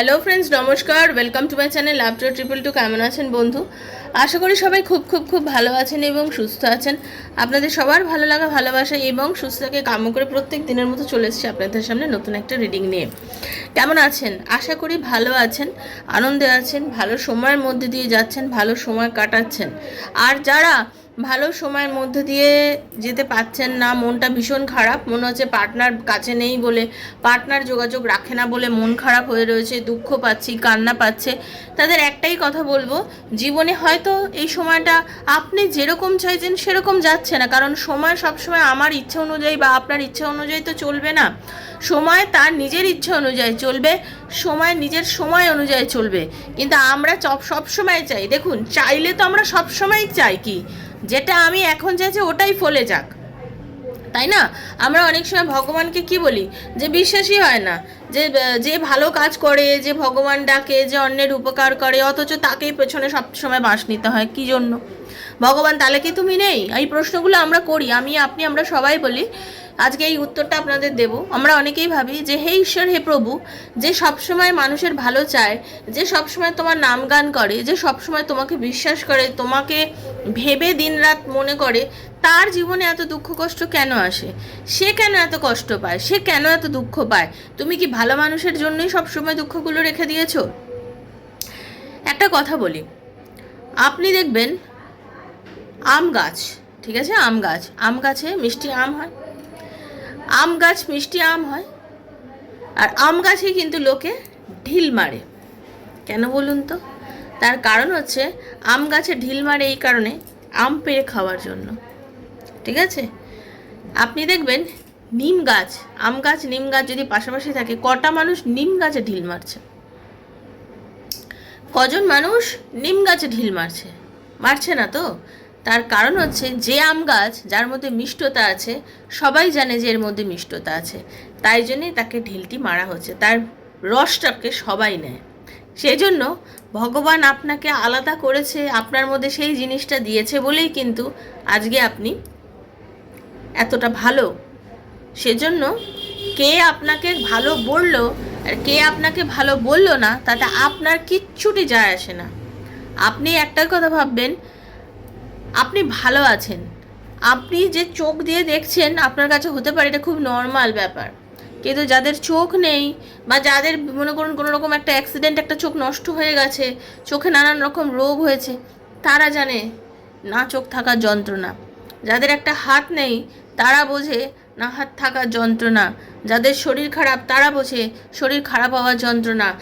Hello friends নমস্কার। Welcome to my channel love to triple two কেমন আছেন বন্ধু? আশা করি সবাই খুব খুব খুব ভালো আছেন এবং সুস্থ আছেন। আপনাদের সবার ভালো লাগা, ভালোবাসা এবং সুস্থতাকে কাম্য করে প্রত্যেক দিনের মতো চলে এসেছি আপনাদের সামনে নতুন একটা রিডিং নিয়ে। কেমন আছেন? আশা করি ভালো আছেন, আনন্দে আছেন, ভালো সময়ের মধ্যে দিয়ে যাচ্ছেন, ভালো সময় কাটাচ্ছেন। আর যারা ভালো সময়ের মধ্যে দিয়ে যেতে পারছেন না, মনটা ভীষণ খারাপ। মনে হচ্ছে পার্টনার কাছে নেই বলে, পার্টনার যোগাযোগ রাখে না বলে মন খারাপ হয়ে রয়েছে, দুঃখ পাচ্ছি, কান্না পাচ্ছে। তাদের একটাই কথা বলব, জীবনে হয়তো এই সময়টা আপনি যেরকম চাইছেন সেরকম যাচ্ছে না। কারণ সময় সবসময় আমার ইচ্ছা অনুযায়ী বা আপনার ইচ্ছা অনুযায়ী তো চলবে না। সময় তার নিজের ইচ্ছা অনুযায়ী চলবে, সময় নিজের সময় অনুযায়ী চলবে। কিন্তু আমরা সব সবসময় চাই। দেখুন, চাইলে তো আমরা সবসময় চাই কি? যেটা আমি এখন চাইছি ওটাই ফলে যাক। তাই না? আমরা অনেক সময় ভগবানকে কি বলি? যে বিশ্বাসই হয় না। যে যে ভালো কাজ করে, যে ভগবান ডাকে, যে অন্যের উপকার করে, অথচ তাকেই পেছনে সব সময় বাঁশ নিতে হয়। কি জন্য? ভগবান, তাহলে কি তুমি নেই? এই প্রশ্নগুলো আমরা করি, আমি, আপনি, আমরা সবাই বলি। আজকে এই উত্তরটা আপনাদের দেব। আমরা অনেকেই ভাবি যে, হে ঈশ্বর, হে প্রভু, যে সবসময় মানুষের ভালো চায়, যে সবসময় তোমার নাম গান করে, যে সবসময় তোমাকে বিশ্বাস করে, তোমাকে ভেবে দিনরাত মনে করে, তার জীবনে এত দুঃখ, কষ্ট কেন আসে? সে কেন এত কষ্ট পায়? সে কেন এত দুঃখ পায়? তুমি কি ভালো মানুষের জন্যই সবসময় দুঃখগুলো রেখে দিয়েছ? একটা কথা বলি। আপনি দেখবেন আম গাছ, ঠিক আছে? আম গাছ। আম গাছে মিষ্টি আম হয়। আম গাছ মিষ্টি আম হয়। আর আম গাছে কিন্তু লোকে ঢিল মারে। কেন বলুন তো? তার কারণ হচ্ছে, আম গাছে ঢিল মারে এই কারণে আম পেড়ে খাওয়ার জন্য। ঠিক আছে? আপনি দেখবেন, নিম গাছ, আম গাছ, নিম গাছ যদি পাশাপাশি থাকে, কটা মানুষ নিম গাছে ঢিল মারছে? কজন মানুষ নিম গাছে ঢিল মারছে? মারছে না তো? তার কারণ হচ্ছে যে আম গাছ যার মধ্যে মিষ্টতা আছে, সবাই জানে যে এর মধ্যে মিষ্টতা আছে। তাই জন্যই তাকে ঢিলটি মারা হচ্ছে। তার রসটাকে সবাই নেয়। সেই জন্য ভগবান আপনাকে আলাদা করেছে, আপনার মধ্যে সেই জিনিসটা দিয়েছে বলেই কিন্তু আজকে আপনি এতটা ভালো। সেজন্য কে আপনাকে ভালো বলল আর কে আপনাকে ভালো বলল না, তাতে আপনার কিচ্ছুটি যায় আসে না। আপনি একটাই কথা ভাববেন আপনি ভালো আছেন। আপনি যে চোখ দিয়ে দেখছেন, আপনার কাছে হতে পারে এটা খুব নর্মাল ব্যাপার। কিন্তু যাদের চোখ নেই বা যাদের মনে করুন কোনো রকম একটা অ্যাক্সিডেন্ট একটা চোখ নষ্ট হয়ে গেছে, চোখে নানান রকম রোগ হয়েছে, তারা জানে না চোখ থাকার যন্ত্রণা। যাদের একটা হাত নেই, তারা বোঝে না হাত থাকার যন্ত্রণা। যাদের শরীর খারাপ, তারা বোঝে শরীর খারাপ হওয়ার যন্ত্রণা।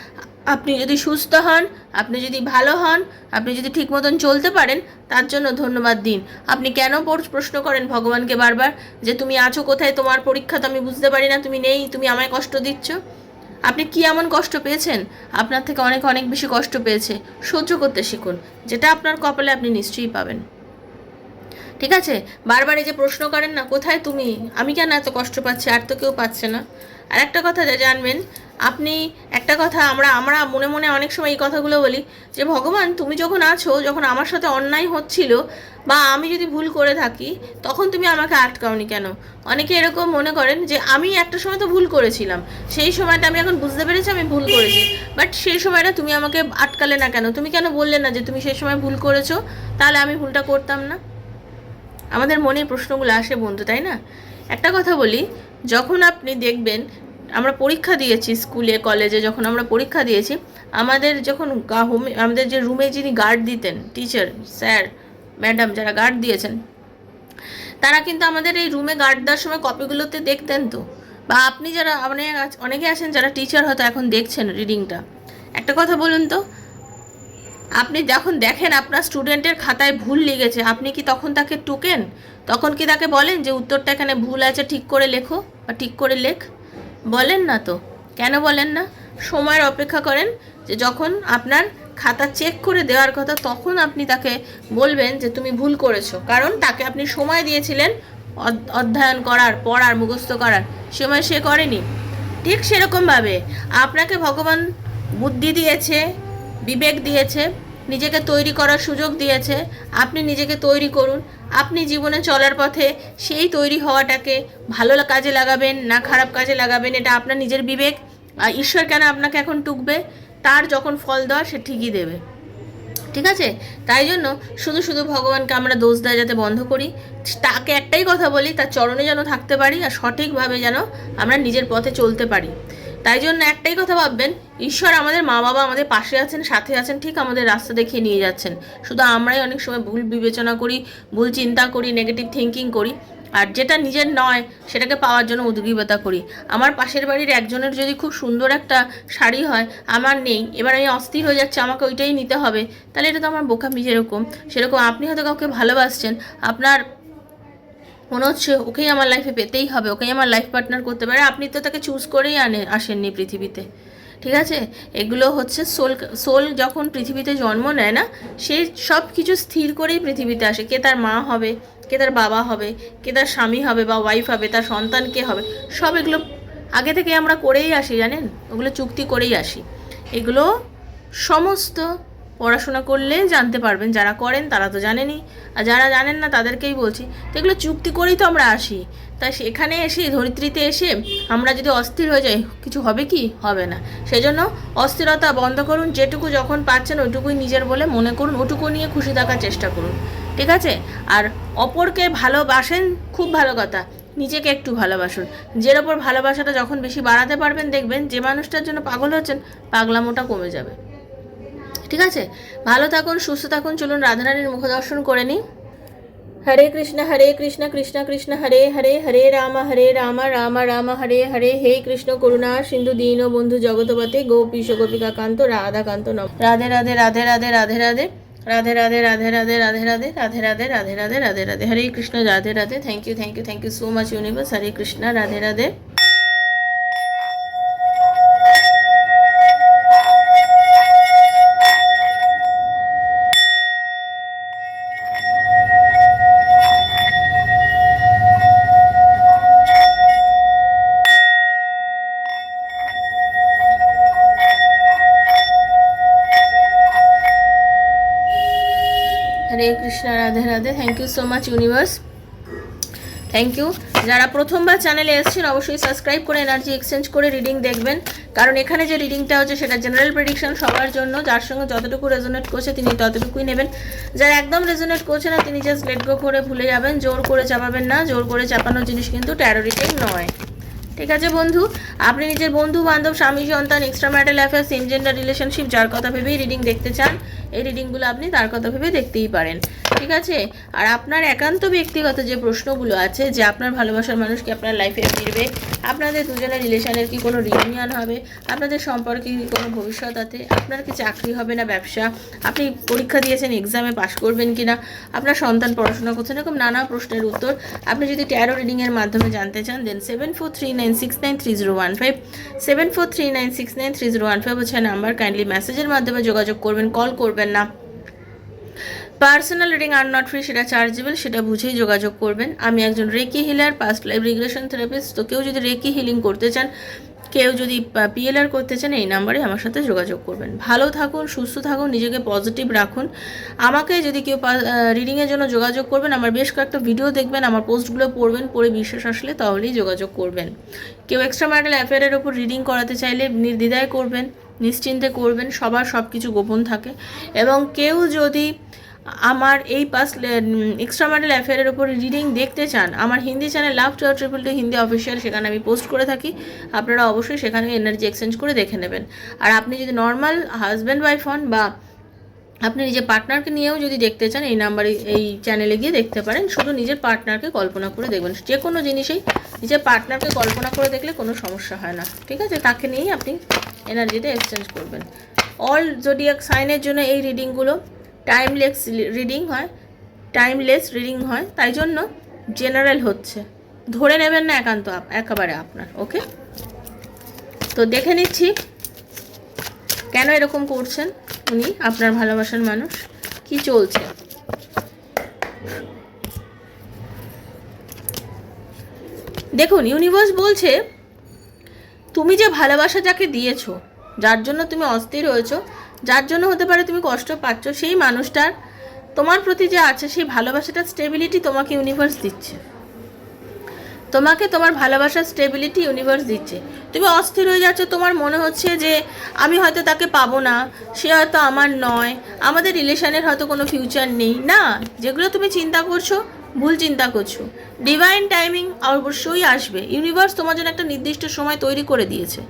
আপনি যদি সুস্থ হন, আপনি যদি ভালো হন, আপনি যদি ঠিক মতন চলতে পারেন, তার জন্য ধন্যবাদ দিন। আপনি কেন প্রশ্ন করেন ভগবানকে বারবার যে তুমি আছো কোথায়, তোমার পরীক্ষা তো আমি বুঝতে পারি না, তুমি নেই, তুমি আমায় কষ্ট দিচ্ছ? আপনি কি এমন কষ্ট পেয়েছেন? আপনার থেকে অনেক অনেক বেশি কষ্ট পেয়েছে। সহ্য করতে শিখুন, যেটা আপনার কপালে আপনি নিশ্চয়ই পাবেন। ঠিক আছে? বারবার এই যে প্রশ্ন করেন না, কোথায় তুমি? আমি কেন এত কষ্ট পাচ্ছি? আর তো কেউ পাচ্ছে না। আর একটা কথা যা জানবেন আপনি একটা কথা, আমরা আমরা মনে মনে অনেক সময় এই কথাগুলো বলি যে, ভগবান, তুমি যখন আছো, যখন আমার সাথে অন্যায় হচ্ছিল বা আমি যদি ভুল করে থাকি, তখন তুমি আমাকে আটকাওনি কেন? অনেকে এরকম মনে করেন যে, আমি একটা সময় তো ভুল করেছিলাম, সেই সময়টা আমি এখন বুঝতে পেরেছি আমি ভুল করেছি বাট সেই সময়টা তুমি আমাকে আটকালে না কেন? তুমি কেন বললে না যে, তুমি সেই সময় ভুল করেছ? তাহলে আমি ভুলটা করতাম না? আমাদের মনে প্রশ্নগুলো আসে বন্ধু, তাই না? একটা কথা বলি, যখন আপনি দেখবেন আমরা পরীক্ষা দিয়েছি স্কুলে, কলেজে, যখন আমরা পরীক্ষা দিয়েছি, আমাদের যখন হোমে আমাদের যে রুমে যিনি গার্ড দিতেন টিচার স্যার ম্যাডাম যারা গার্ড দিয়েছেন, তারা কিন্তু আমাদের এই রুমে গার্ড দেওয়ার সময় কপিগুলোতে দেখতেন তো। বা আপনি যারা অনেক অনেকে আছেন যারা টিচার হয়তো এখন দেখছেন রিডিংটা একটা কথা বলুন তো, আপনি যখন দেখেন আপনার স্টুডেন্টের খাতায় ভুল লেগেছে আপনি কি তখন তাকে টুকেন? তখন কি তাকে বলেন যে উত্তরটা এখানে ভুল আছে, ঠিক করে লেখো বা ঠিক করে লেখ? বলেন না তো। কেন বলেন না? সময়ের অপেক্ষা করেন যে যখন আপনার খাতা চেক করে দেওয়ার কথা তখন আপনি তাকে বলবেন যে তুমি ভুল করেছ। কারণ তাকে আপনি সময় দিয়েছিলেন অধ- অধ্যয়ন করার, পড়ার, মুখস্থ করার। সময় সে করেনি। ঠিক সেরকমভাবে আপনাকে ভগবান বুদ্ধি দিয়েছে, বিবেক দিয়েছে নিজেকে তৈরি করার সুযোগ দিয়েছে। আপনি নিজেকে তৈরি করুন। আপনি জীবনে চলার পথে সেই তৈরি হওয়াটাকে ভালো কাজে লাগাবেন, না খারাপ কাজে লাগাবেন, এটা আপনার নিজের বিবেক। আর ঈশ্বর কেন আপনাকে এখন টুকবে? তার যখন ফল দেওয়া, সে ঠিকই দেবে। ঠিক আছে? তাই জন্য শুধু শুধু ভগবানকে আমরা দোষ দেওয়া যাতে বন্ধ করি। তাকে একটাই কথা বলি, তার চরণে যেন থাকতে পারি আর সঠিকভাবে যেন আমরা নিজের পথে চলতে পারি। তাই জন্য একটাই কথা ভাববেন, ঈশ্বর আমাদের মা বাবা আমাদের পাশে আছেন, সাথে আছেন, ঠিক আমাদের রাস্তা দেখিয়ে নিয়ে যাচ্ছেন। শুধু আমরাই অনেক সময় ভুল বিবেচনা করি, ভুল চিন্তা করি নেগেটিভ থিঙ্কিং করি, আর যেটা নিজের নয়, সেটাকে পাওয়ার জন্য উদ্গ্রীবতা করি। আমার পাশের বাড়ির একজনের যদি খুব সুন্দর একটা শাড়ি হয়, আমার নেই, এবার আমি অস্থির হয়ে যাচ্ছে, আমাকে ওইটাই নিতে হবে, তাহলে এটা তো আমার বোকামি যেরকম, সেরকম আপনি হয়তো কাউকে ভালোবাসছেন, আপনার মনে হচ্ছে ওকেই আমার লাইফে পেতেই হবে, ওকেই আমার লাইফ পার্টনার করতে পারে। আপনি তো তাকে চুজ করেই আনে, আসেননি পৃথিবীতে। ঠিক আছে? এগুলো হচ্ছে সোল সোল যখন পৃথিবীতে জন্ম নেয় না, সে সব কিছু স্থির করেই পৃথিবীতে আসে। কে তার মা হবে, কে তার বাবা হবে, কে তার স্বামী হবে বা ওয়াইফ হবে, তার সন্তান কে হবে, সব এগুলো আগে থেকে আমরা করেই আসি, জানেন? ওগুলো চুক্তি করেই আসি। এগুলো সমস্ত পড়াশোনা করলে জানতে পারবেন, যারা করেন তারা তো জানেনই। আর যারা জানেন না তাদেরকেই বলছি, তো এগুলো চুক্তি করেই তো আমরা আসি। তাই সেখানে এসে, ধরিত্রীতে এসে আমরা যদি অস্থির হয়ে যাই, কিছু হবে কি? হবে না। সেজন্য অস্থিরতা বন্ধ করুন, যেটুকু যখন পাচ্ছেন ওইটুকুই নিজের বলে মনে করুন, ওটুকু নিয়ে খুশি থাকার চেষ্টা করুন। ঠিক আছে? আর অপরকে ভালোবাসেন, খুব ভালো কথা। নিজেকে একটু ভালোবাসুন। যের ওপর ভালোবাসাটা যখন বেশি বাড়াতে পারবেন, দেখবেন যে মানুষটার জন্য পাগল হচ্ছেন, পাগলামোটা কমে যাবে। ঠিক আছে ভালো থাকুন সুস্থ থাকুন চলুন রাধারানীর মুখ দর্শন করে নিই হরে কৃষ্ণ হরে কৃষ্ণ কৃষ্ণ কৃষ্ণ হরে হরে হরে রাম হরে রাম রাম রাম হরে হরে হে কৃষ্ণ করুণা সিন্ধু দীন বন্ধু জগতপতে গোপীশ গোপিকা কান্ত রাধা কান্ত নম Radhe Radhe Radhe Radhe Radhe Radhe Radhe Radhe Radhe Radhe Radhe Radhe Radhe Radhe Radhe Radhe Radhe Radhe Hare Krishna Radhe Radhe thank you thank you thank you so much universe Hare Krishna Radhe Radhe so much universe. Thank you যারা প্রথমবার চ্যানেলে এসেছেন, অবশ্যই subscribe করে energy exchange করে reading দেখবেন। কারণ এখানে যে রিডিংটা হচ্ছে, সেটা জেনারেল প্রেডিকশন সবার জন্য। যার সঙ্গে যতটুকু রেজোনেট করছে, তিনি ততটুকুই নেবেন। যারা একদম রেজোনেট করছে না, তিনি জাস্ট লেট গো করে ভুলে যাবেন। জোর করে চাপাবেন না। জোর করে চাপানোর জিনিস কিন্তু ট্যারো রিডিং নয়। ঠিক আছে বন্ধু? আপনি নিজের বন্ধু, বান্ধব, স্বামী, সন্তান extra marital affair same relationship যার কথা ভেবেই রিডিং দেখতে চান এই রিডিংগুলো আপনি তার কথা ভেবে দেখতেই পারেন, ঠিক আছে? আর আপনার একান্ত ব্যক্তিগত যে প্রশ্নগুলো আছে, যে আপনার ভালোবাসার মানুষ কি আপনার লাইফে ফিরবে, আপনাদের দুজনের রিলেশনের কি কোনো রিউনিয়ন হবে, আপনাদের সম্পর্কে কি কোনো ভবিষ্যৎ আছে, আপনার কি চাকরি হবে না ব্যবসা, আপনি পরীক্ষা দিয়েছেন এক্সামে পাশ করবেন কি না আপনার সন্তান পড়াশোনা করছেন এরকম নানা প্রশ্নের উত্তর। আপনি যদি ট্যারো রিডিংয়ের মাধ্যমে জানতে চান then seven four three nine six nine three zero one five seven four three nine six nine three zero one five হচ্ছে নাম্বার কাইন্ডলি মেসেজের মাধ্যমে যোগাযোগ করবেন কল করবেন। না। Personal reading are not free সেটা চার্জেবল সেটা বুঝেই যোগাযোগ করবেন। আমি একজন reiki healer past life regression therapist তো কেউ যদি রেকি হিলিং করতে চান, কেউ যদি পিএলআর করতে চান, এই নাম্বারে আমার সাথে যোগাযোগ করবেন। ভালো থাকুন, সুস্থ থাকুন, নিজেকে পজিটিভ রাখুন। আমাকে যদি কেউ রিডিংয়ের জন্য যোগাযোগ করবেন, আমার বেশ কয়েকটা ভিডিও দেখবেন, আমার পোস্টগুলো পড়বেন, পড়ে বিশ্বাস আসলে তাহলেই যোগাযোগ করবেন। কেউ এক্সট্রা ম্যারিটাল অ্যাফেয়ারের ওপর রিডিং করাতে চাইলে নির্দ্বিধায় করবেন। নিশ্চিন্তে করবেন, সবার সব কিছু গোপন থাকে। এবং কেউ যদি আমার এই পাস এক্সট্রা ম্যারিটাল অ্যাফেয়ারের উপর রিডিং দেখতে চান, আমার Hindi channel love to triple two Hindi official সেখানে আমি পোস্ট করে থাকি। আপনারা অবশ্যই সেখানে এনার্জি এক্সচেঞ্জ করে দেখে নেবেন। আর আপনি যদি নর্মাল হাজব্যান্ড ওয়াইফ হন বা আপনি নিজের পার্টনারকে নিয়েও যদি দেখতে চান, এই নাম্বারে, এই চ্যানেলে গিয়ে দেখতে পারেন। শুধু নিজের পার্টনারকে কল্পনা করে দেখবেন। যে কোনো জিনিসেই নিজের পার্টনারকে কল্পনা করে দেখলে কোনো সমস্যা হয় না। ঠিক আছে? তাকে নিয়েই আপনি এনার্জিটা এক্সচেঞ্জ করবেন। অল জোডিয়াক সাইনের জন্য এই রিডিংগুলো টাইমলেস রিডিং হয়। টাইমলেস রিডিং হয়। তাই জন্য জেনারেল হচ্ছে। ধরে নেবেন না একান্ত একেবারে আপনার ওকে তো দেখে নিচ্ছি। কেন এরকম করছেন? উনি, আপনার ভালোবাসার মানুষ। কি চলছে? দেখুন ইউনিভার্স বলছে, তুমি যে ভালোবাসা যাকে দিয়েছ, যার জন্য তুমি অস্থির হয়েছো, যার জন্য হতে পারে তুমি কষ্ট পাচ্ছ, সেই মানুষটার তোমার প্রতি যে আছে, সেই ভালোবাসাটার স্টেবিলিটি তোমাকে ইউনিভার্স দিচ্ছে। তোমাকে তোমার ভালোবাসার স্টেবিলিটি ইউনিভার্স দিচ্ছে। তুমি অস্থির হয়ে যাচ্ছ, তোমার মনে হচ্ছে যে আমি হয়তো তাকে পাবো না, সে হয়তো আমার নয়, আমাদের রিলেশনের হয়তো কোনো ফিউচার নেই। না, যেগুলো তুমি চিন্তা করছ, ভুল চিন্তা করছ। ডিভাইন টাইমিং অবশ্যই আসবে। ইউনিভার্স তোমার জন্য একটা নির্দিষ্ট সময় তৈরি করে দিয়েছে।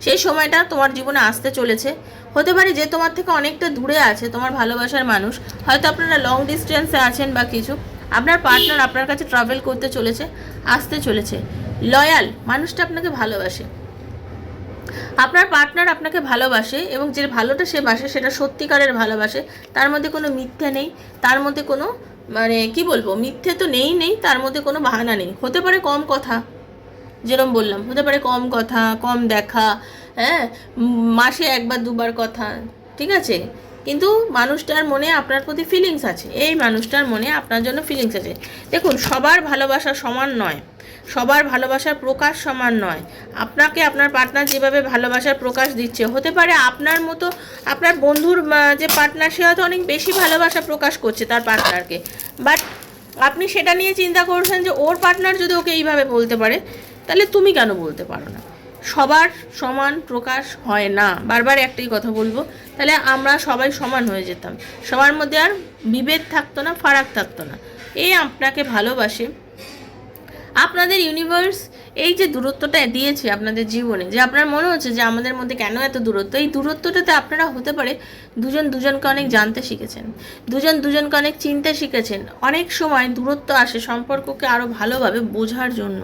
সেই সময়টা তোমার জীবনে আসতে চলেছে। হতে পারে যে তোমার থেকে অনেকটা দূরে আছে, তোমার ভালোবাসার মানুষ। হয়তো আপনারা লং ডিস্টেন্সে আছেন বা কিছু। আপনার পার্টনার আপনার কাছে ট্রাভেল করতে চলেছে, আসতে চলেছে। লয়াল মানুষটা আপনাকে ভালোবাসে। আপনার পার্টনার আপনাকে ভালোবাসে এবং যে ভালোটা সে বাসে সেটা সত্যিকারের ভালোবাসে, তার মধ্যে কোনো মিথ্যে নেই, তার মধ্যে কোনো মানে কি বলব, মিথ্যে তো নেই নেই, তার মধ্যে কোনো বাহানা নেই। হতে পারে কম কথা যেরকম বললাম, হতে পারে কম কথা, কম দেখা হ্যাঁ মাসে একবার, দুবার কথা, ঠিক আছে? কিন্তু মানুষটার মনে আপনার প্রতি ফিলিংস আছে। এই মানুষটার মনে আপনার জন্য ফিলিংস আছে। দেখুন, সবার ভালোবাসা সমান নয়। সবার ভালোবাসার প্রকাশ সমান নয়। আপনাকে আপনার পার্টনার যেভাবে ভালোবাসার প্রকাশ দিচ্ছে, হতে পারে আপনার মতো আপনার বন্ধুর যে পার্টনার সে হয়তো অনেক বেশি ভালোবাসা প্রকাশ করছে তার পার্টনারকে বাট আপনি সেটা নিয়ে চিন্তা করছেন যে, ওর পার্টনার যদি ওকে এইভাবে বলতে পারে, তাহলে তুমি কেন বলতে পারো না? সবার সমান প্রকাশ হয় না। বারবার একটাই কথা বলব, তাহলে আমরা সবাই সমান হয়ে যেতাম। সবার মধ্যে আর বিভেদ থাকতো না, ফারাক থাকতো না। এই আপনাকে ভালোবাসে। আপনাদের ইউনিভার্স এই যে দূরত্বটা দিয়েছে আপনাদের জীবনে, যে আপনার মনে হচ্ছে যে আমাদের মধ্যে কেন এত দূরত্ব? এই দূরত্বটাতে আপনারা হতে পারে দুজন দুজনকে অনেক জানতে শিখেছেন, দুজন দুজনকে অনেক চিনতে শিখেছেন। অনেক সময় দূরত্ব আসে সম্পর্ককে আরও ভালোভাবে বোঝার জন্য।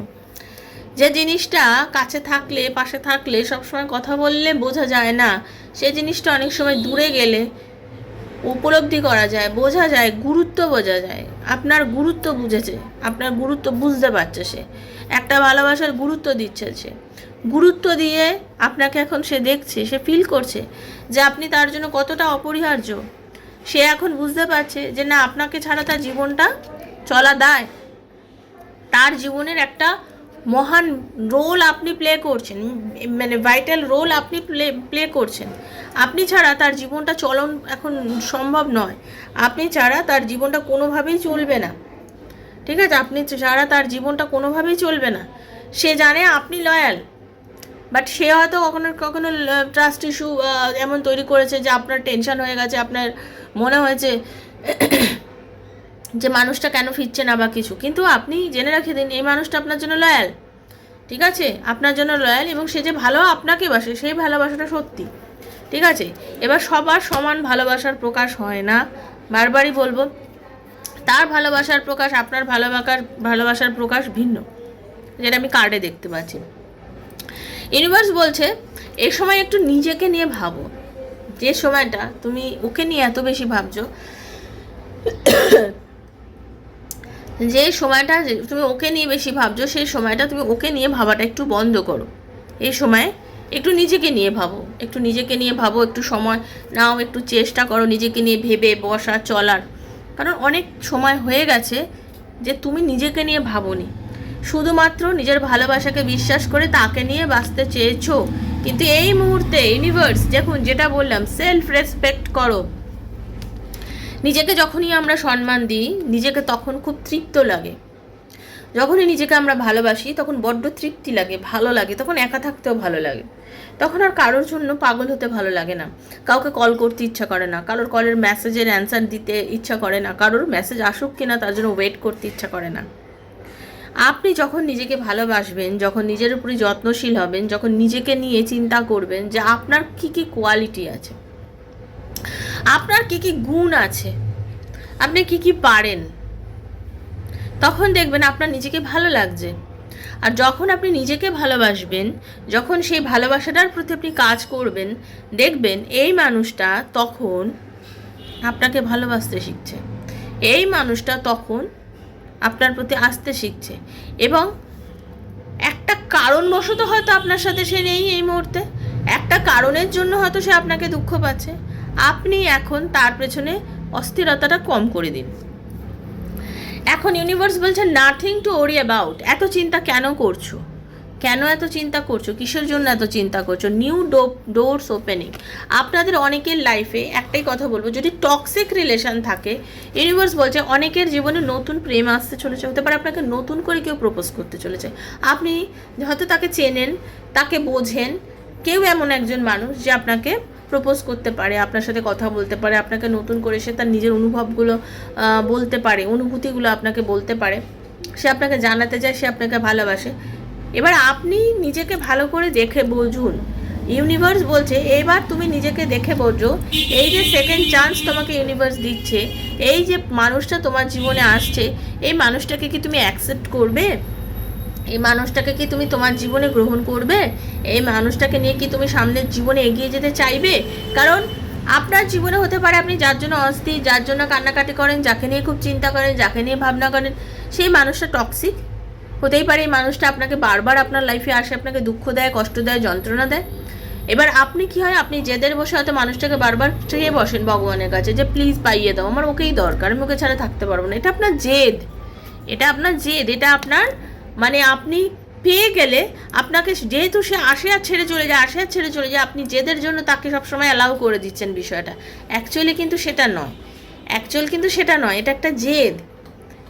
যে জিনিসটা কাছে থাকলে, পাশে থাকলে, সবসময় কথা বললে বোঝা যায় না। সেই জিনিসটা অনেক সময় দূরে গেলে উপলব্ধি করা যায়, বোঝা যায়, গুরুত্ব বোঝা যায়। আপনার গুরুত্ব বুঝেছে, আপনার গুরুত্ব বুঝতে পারছে সে। একটা ভালোবাসার গুরুত্ব দিচ্ছে সে। গুরুত্ব দিয়ে আপনাকে এখন সে দেখছে, সে ফিল করছে যে আপনি তার জন্য কতটা অপরিহার্য। সে এখন বুঝতে পারছে যে না, আপনাকে ছাড়া তার জীবনটা চলা দায়। তার জীবনের একটা মহান রোল আপনি প্লে করছেন মানে ভাইটাল রোল আপনি প্লে প্লে করছেন। আপনি ছাড়া তার জীবনটা চলন এখন সম্ভব নয়। আপনি ছাড়া তার জীবনটা কোনোভাবেই চলবে না। ঠিক আছে? আপনি ছাড়া তার জীবনটা কোনোভাবেই চলবে না। সে জানে আপনি লয়াল বাট সে হয়তো কখনো কখনো ট্রাস্ট ইস্যু এমন তৈরি করেছে যে আপনার টেনশন হয়ে গেছে, আপনার মনে হয়েছে যে মানুষটা কেন ফিরছে না বা কিছু। কিন্তু আপনি জেনে রাখে দিন, এই মানুষটা আপনার জন্য লয়াল ঠিক আছে? আপনার জন্য লয়াল এবং সে যে ভালো আপনাকে বাসে, সেই ভালোবাসাটা সত্যি। ঠিক আছে? এবার সবার সমান ভালোবাসার প্রকাশ হয় না। বারবারই বলব, তার ভালোবাসার প্রকাশ, আপনার ভালোবাসার ভালোবাসার প্রকাশ ভিন্ন, যেটা আমি কার্ডে দেখতে পাচ্ছি। ইউনিভার্স বলছে এই সময় একটু নিজেকে নিয়ে ভাবো। যে সময়টা তুমি ওকে নিয়ে এত বেশি ভাবছ যে সময়টা তুমি ওকে নিয়ে বেশি ভাবছ, সেই সময়টা তুমি ওকে নিয়ে ভাবাটা একটু বন্ধ করো। এই সময় একটু নিজেকে নিয়ে ভাবো। একটু নিজেকে নিয়ে ভাবো, একটু সময় নাও, একটু চেষ্টা করো নিজেকে নিয়ে ভেবে, বসা, চলার। কারণ অনেক সময় হয়ে গেছে যে তুমি নিজেকে নিয়ে ভাবোনি। শুধুমাত্র নিজের ভালোবাসাকে বিশ্বাস করে তাকে নিয়ে বাঁচতে চেয়েছো। কিন্তু এই মুহূর্তে ইউনিভার্স দেখুন, যেটা বললাম সেলফ রেসপেক্ট করো। নিজেকে যখনই আমরা সম্মান দিই, নিজেকে তখন খুব তৃপ্ত লাগে। যখনই নিজেকে আমরা ভালোবাসি, তখন বড্ড তৃপ্তি লাগে, ভালো লাগে, তখন একা থাকতেও ভালো লাগে। তখন আর কারোর জন্য পাগল হতে ভালো লাগে না। কাউকে কল করতে ইচ্ছা করে না, কারোর কলের মেসেজের অ্যান্সার দিতে ইচ্ছা করে না, কারোর মেসেজ আসুক কিনা তার জন্য ওয়েট করতে ইচ্ছা করে না। আপনি যখন নিজেকে ভালোবাসবেন, যখন নিজের উপরে যত্নশীল হবেন, যখন নিজেকে নিয়ে চিন্তা করবেন যে আপনার কি কি কোয়ালিটি আছে আপনার কি কি গুণ আছে? আপনি কি কি পারেন? তখন দেখবেন আপনার নিজেকে ভালো লাগছে। আর যখন আপনি নিজেকে ভালোবাসবেন, যখন সেই ভালোবাসাটার প্রতি আপনি কাজ করবেন, দেখবেন এই মানুষটা তখন আপনাকে ভালোবাসতে শিখছে। এই মানুষটা তখন আপনার প্রতি আসতে শিখছে। এবং একটা কারণবশত হয়তো আপনার সাথে সে নেই এই মুহূর্তে। একটা কারণের জন্য হয়তো সে আপনাকে দুঃখ পাচ্ছে। আপনি এখন তার পেছনে অস্থিরতাটা কম করে দিন। এখন ইউনিভার্স বলছে নাথিং টু ওরি অ্যাবাউট এত চিন্তা কেন করছ? কেন এত চিন্তা করছ? কিসের জন্য এত চিন্তা করছ? নিউ ডোরস ওপেনিং আপনাদের অনেকের লাইফে একটাই কথা বলব, যদি টক্সিক রিলেশন থাকে ইউনিভার্স বলছে অনেকের জীবনে নতুন প্রেম আসতে চলেছে, হতে পারে আপনাকে নতুন করে কেউ প্রপোজ করতে চলেছে। আপনি হয়তো তাকে চেনেন, তাকে বোঝেন। কেউ এমন একজন মানুষ যে আপনাকে প্রপোজ করতে পারে, আপনার সাথে কথা বলতে পারে, আপনাকে নতুন করে সে তার নিজের অনুভবগুলো বলতে পারে, অনুভূতিগুলো আপনাকে বলতে পারে। সে আপনাকে জানাতে চায়, সে আপনাকে ভালোবাসে। এবার আপনি নিজেকে ভালো করে দেখে বুঝুন। ইউনিভার্স বলছে এবার তুমি নিজেকে দেখে বোঝো, এই যে সেকেন্ড চান্স তোমাকে ইউনিভার্স দিচ্ছে, এই যে মানুষটা তোমার জীবনে আসছে, এই মানুষটাকে কি তুমি অ্যাকসেপ্ট করবে? এই মানুষটাকে কি তুমি তোমার জীবনে গ্রহণ করবে? এই মানুষটাকে নিয়ে কি তুমি সামনের জীবনে এগিয়ে যেতে চাইবে? কারণ আপনার জীবনে হতে পারে আপনি যার জন্য অস্থির, যার জন্য কান্নাকাটি করেন, যাকে নিয়ে খুব চিন্তা করেন, যাকে নিয়ে ভাবনা করেন, সেই মানুষটা টক্সিক হতেই পারে এই মানুষটা আপনাকে বারবার আপনার লাইফে আসে, আপনাকে দুঃখ দেয়, কষ্ট দেয়, যন্ত্রণা দেয়। এবার আপনি কি হয়, আপনি জেদের বসে হয়তো মানুষটাকে বারবার চেয়ে বসেন ভগবানের কাছে যে প্লিজ পাইয়ে দাও। আমার ওকেই দরকার, আমি ওকে ছাড়া থাকতে পারব না। এটা আপনার জেদ। এটা আপনার জেদ, এটা আপনার মানে আপনি পেয়ে গেলে আপনাকে যেহেতু সে আসে আর ছেড়ে চলে যায় আসে আর ছেড়ে চলে যায়, আপনি জেদের জন্য তাকে সবসময় অ্যালাউ করে দিচ্ছেন বিষয়টা। অ্যাকচুয়ালি কিন্তু সেটা নয়। অ্যাকচুয়াল কিন্তু সেটা নয়, এটা একটা জেদ।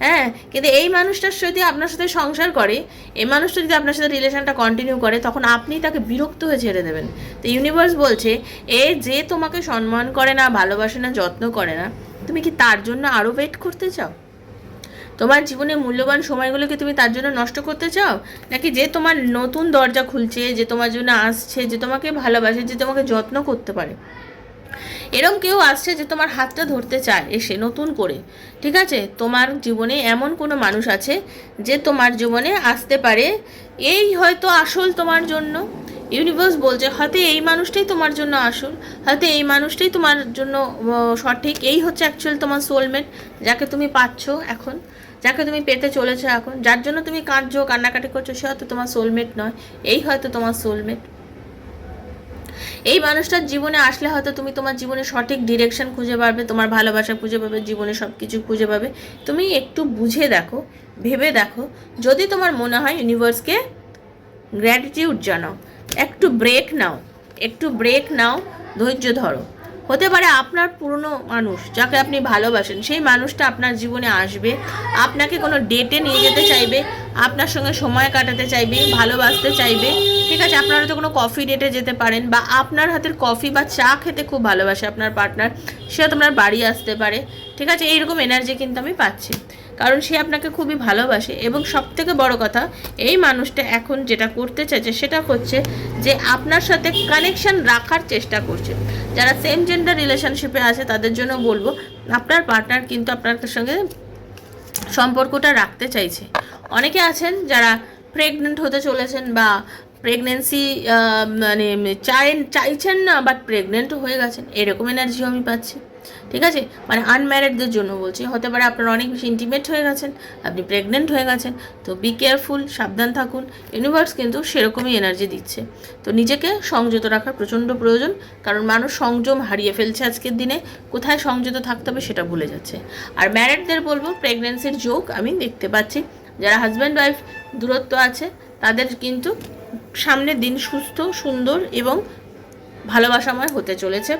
হ্যাঁ কিন্তু এই মানুষটার যদি আপনার সাথে সংসার করে, এই মানুষটা যদি আপনার সাথে রিলেশনটা কন্টিনিউ করে, তখন আপনি তাকে বিরক্ত হয়ে ছেড়ে দেবেন। তো ইউনিভার্স বলছে, এ যে তোমাকে সম্মান করে না, ভালোবাসে না, যত্ন করে না, তুমি কি তার জন্য আরও ওয়েট করতে চাও? তোমার জীবনে মূল্যবান সময়গুলোকে তুমি তার জন্য নষ্ট করতে চাও? নাকি যে তোমার নতুন দরজা খুলছে, যে তোমার জন্য আসছে, যে তোমাকে ভালোবাসে, যে তোমাকে যত্ন করতে পারে? এরম কেউ আসছে যে তোমার হাতটা ধরতে চায় এসে নতুন করে। ঠিক আছে? তোমার জীবনে এমন কোনো মানুষ আছে যে তোমার জীবনে আসতে পারে, এই হয়তো আসল তোমার জন্য। ইউনিভার্স বলছে, হয়তো এই মানুষটাই তোমার জন্য আসল, হয়তো এই মানুষটাই তোমার জন্য সঠিক। এই হচ্ছে অ্যাকচুয়াল তোমার সোলমেট যাকে তুমি পাচ্ছ এখন। যাকে তুমি পেতে চলেছো এখন, যার জন্য তুমি কাঁদছো, কান্নাকাটি করছ, সে হয়তো তোমার সোলমেট নয়। এই হয়তো তোমার সোলমেট এই মানুষটার জীবনে আসলে হয়তো তুমি তোমার জীবনে সঠিক ডিরেকশন খুঁজে পাবে, তোমার ভালোবাসা খুঁজে পাবে, জীবনে সব কিছু খুঁজে পাবে। তুমি একটু বুঝে দেখো, ভেবে দেখো, যদি তোমার মনে হয় ইউনিভার্সকে গ্র্যাটিটিউড জানাও, একটু ব্রেক নাও, একটু ব্রেক নাও, ধৈর্য ধরো। হতে পারে আপনার পুরনো মানুষ যাকে আপনি ভালোবাসেন, সেই মানুষটা আপনার জীবনে আসবে, আপনাকে কোনো ডেটে নিয়ে যেতে চাইবে, আপনার সঙ্গে সময় কাটাতে চাইবে, ভালোবাসতে চাইবে, ঠিক আছে? আপনারা তো কোনো কফি ডেটে যেতে পারেন বা আপনার হাতের কফি বা চা খেতে খুব ভালোবাসে আপনার পার্টনার সে তোমার বাড়ি আসতে পারে, ঠিক আছে? এইরকম এনার্জি কিন্তু আমি পাচ্ছি। কারণ সে আপনাকে খুবই ভালোবাসে এবং সব থেকে বড় কথা, এই মানুষটা এখন যেটা করতে চাইছে সেটা হচ্ছে যে আপনার সাথে কানেকশন রাখার চেষ্টা করছে। যারা সেম জেন্ডার রিলেশনশিপে আছে তাদের জন্য বলব, আপনার পার্টনার কিন্তু আপনার সঙ্গে সম্পর্কটা রাখতে চাইছে। অনেকে আছেন যারা প্রেগনেন্ট হতে চলেছেন বা প্রেগনেন্সি মানে চাইন, চাইছেন না বাট প্রেগনেন্ট হয়ে গেছেন, এরকম এনার্জিও আমি পাচ্ছি। ঠিক আছে? মানে আনম্যারিডদের জন্য বলছি। হতে পারে আপনার অনেক বেশি ইন্টিমেট হয়ে গেছেন, আপনি প্রেগনেন্ট হয়ে গেছেন, তো বি কেয়ারফুল সাবধান থাকুন। ইউনিভার্স কিন্তু সেরকমই এনার্জি দিচ্ছে। তো নিজেকে সংযত রাখার প্রচণ্ড প্রয়োজন, কারণ মানুষ সংযম হারিয়ে ফেলছে আজকের দিনে। কোথায় সংযত থাকতে হবে সেটা ভুলে যাচ্ছে। আর ম্যারিডদের বলব প্রেগনেন্সির যোগ আমি দেখতে পাচ্ছি। যারা হাজব্যান্ড ওয়াইফ দূরত্ব আছে, তাদের কিন্তু সামনের দিন সুস্থ, সুন্দর এবং ভালোবাসাময় হতে চলেছে।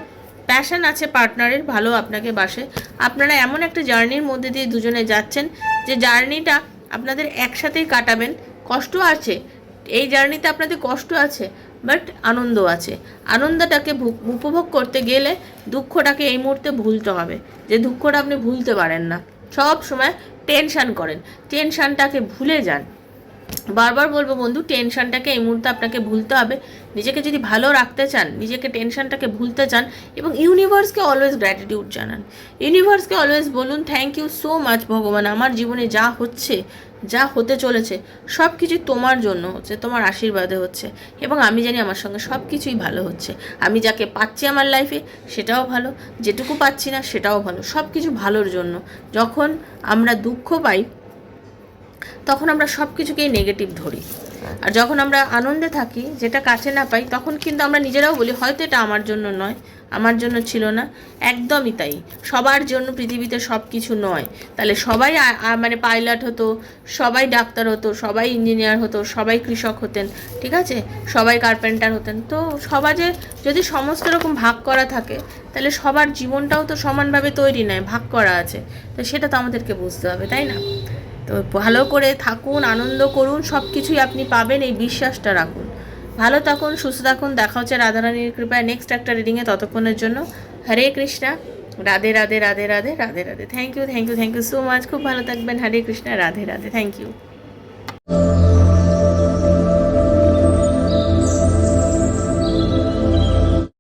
প্যাশন আছে পার্টনারের, ভালো আপনাকে বাসে। আপনারা এমন একটা জার্নির মধ্যে দিয়ে দুজনে যাচ্ছেন, যে জার্নিটা আপনাদের একসাথেই কাটাবেন। কষ্ট আছে, এই জার্নিতে আপনাদের কষ্ট আছে, বাট আনন্দ আছে। আনন্দটাকে উপভোগ করতে গেলে দুঃখটাকে এই মুহূর্তে ভুলতে হবে, যে দুঃখটা আপনি ভুলতে পারেন না। সব সময় টেনশন করেন, টেনশানটাকে ভুলে যান। বারবার বলব বন্ধু টেনশনটাকে এই মুহূর্তে আপনাকে ভুলতে হবে। নিজেকে যদি ভালো রাখতে চান, নিজেকে টেনশনটাকে ভুলতে চান এবং ইউনিভার্সকে অলওয়েজ গ্র্যাটিটিউড জানান। ইউনিভার্সকে অলওয়েজ বলুন থ্যাংক ইউ সো মাচ ভগবান। আমার জীবনে যা হচ্ছে, যা হতে চলেছে সব কিছুই তোমার জন্য হচ্ছে, তোমার আশীর্বাদে হচ্ছে এবং আমি জানি আমার সঙ্গে সব কিছুই ভালো হচ্ছে। আমি যাকে পাচ্ছি আমার লাইফে সেটাও ভালো। যেটুকু পাচ্ছি না, সেটাও ভালো। সব কিছু ভালোর জন্য। যখন আমরা দুঃখ পাই তখন আমরা সব কিছুকেই নেগেটিভ ধরি। আর যখন আমরা আনন্দে থাকি, যেটা কাছে না পাই, তখন কিন্তু আমরা নিজেরাও বলি, হয়তো এটা আমার জন্য নয়, আমার জন্য ছিল না। একদমই তাই। সবার জন্য পৃথিবীতে সব কিছু নয়। তাহলে সবাই মানে পাইলট হতো, সবাই ডাক্তার হতো, সবাই ইঞ্জিনিয়ার হতো, সবাই কৃষক হতেন, ঠিক আছে? সবাই কার্পেন্টার হতেন। তো সমাজে যদি সমস্ত রকম ভাগ করা থাকে, তাহলে সবার জীবনটাও তো সমানভাবে তৈরি নয়, ভাগ করা আছে। তো সেটা তো আমাদেরকে বুঝতে হবে, তাই না? তো ভালো করে থাকুন, আনন্দ করুন সব কিছুই আপনি পাবেন, এই বিশ্বাসটা রাখুন। ভালো থাকুন, সুস্থ থাকুন, দেখা হচ্ছে রাধারানীর কৃপায় নেক্সট একটা রিডিংয়ে ততক্ষণের জন্য। Hare Krishna. Radhe Radhe Radhe Radhe Radhe Radhe. Thank you thank you thank you so much খুব ভালো থাকবেন। হরে কৃষ্ণা, রাধে রাধে। Thank you